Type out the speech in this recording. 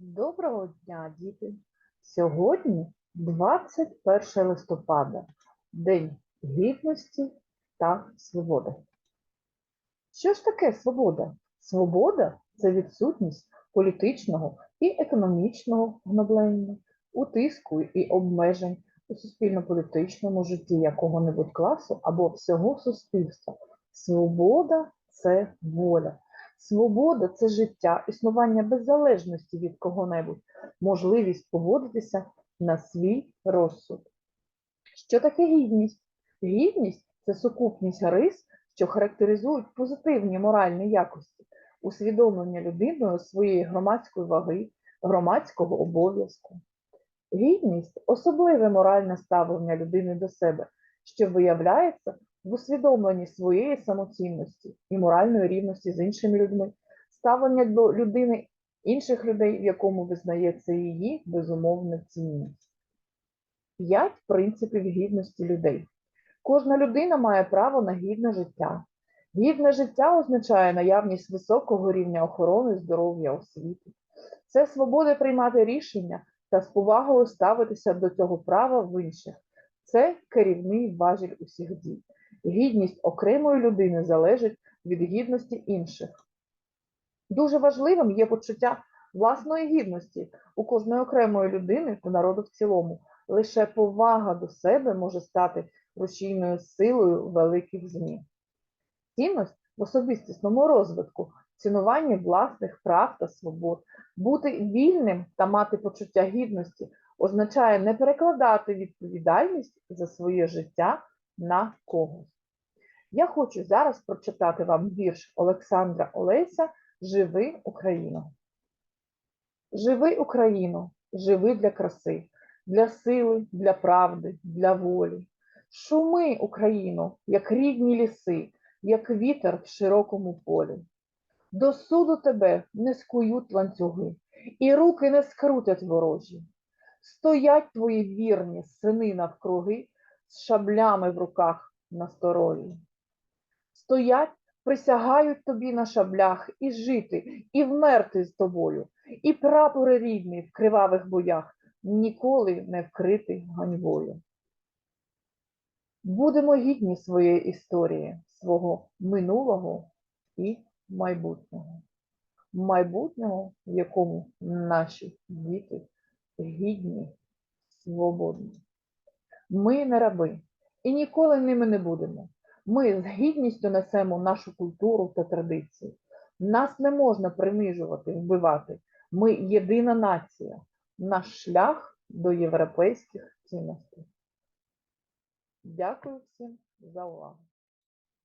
Доброго дня, діти! Сьогодні 21 листопада, День гідності та свободи. Що ж таке свобода? Свобода це відсутність політичного і економічного гноблення, утиску і обмежень у суспільно-політичному житті якого-небудь класу або всього суспільства. Свобода це воля. Свобода це життя, існування без залежності від кого-небудь, можливість поводитися на свій розсуд. Що таке гідність? Гідність це сукупність рис, що характеризують позитивні моральні якості, усвідомлення людиною своєї громадської ваги, громадського обов'язку. Гідність особливе моральне ставлення людини до себе, що виявляється в усвідомленні своєї самоцінності і моральної рівності з іншими людьми, ставлення до людини інших людей, в якому визнається її безумовна цінність. П'ять принципів гідності людей. Кожна людина має право на гідне життя. Гідне життя означає наявність високого рівня охорони здоров'я освіти. Це свобода приймати рішення та з повагою ставитися до цього права в інших. Це керівний важіль усіх дій. Гідність окремої людини залежить від гідності інших. Дуже важливим є почуття власної гідності у кожної окремої людини та народу в цілому. Лише повага до себе може стати рушійною силою великих змін. Цінність в особистісному розвитку, цінування власних прав та свобод, бути вільним та мати почуття гідності означає не перекладати відповідальність за своє життя на когось. Я хочу зараз прочитати вам вірш Олександра Олеся Живи Україно. Живи Україно, живи для краси, для сили, для правди, для волі. Шуми, Україно, як рідні ліси, як вітер в широкому полі. До суду тебе не скують ланцюги, і руки не скрутять ворожі. Стоять твої вірні сини навкруги з шаблями в руках насторожі. Стоять, присягають тобі на шаблях і жити, і вмерти з тобою, і прапори рідні в кривавих боях ніколи не вкрити ганьбою. Будемо гідні своєї історії, свого минулого і майбутнього. Майбутнього, в якому наші діти гідні, свободні. Ми не раби і ніколи ними не будемо. Ми з гідністю несемо нашу культуру та традиції. Нас не можна принижувати, вбивати. Ми єдина нація, наш шлях до європейських цінностей. Дякую всім за увагу.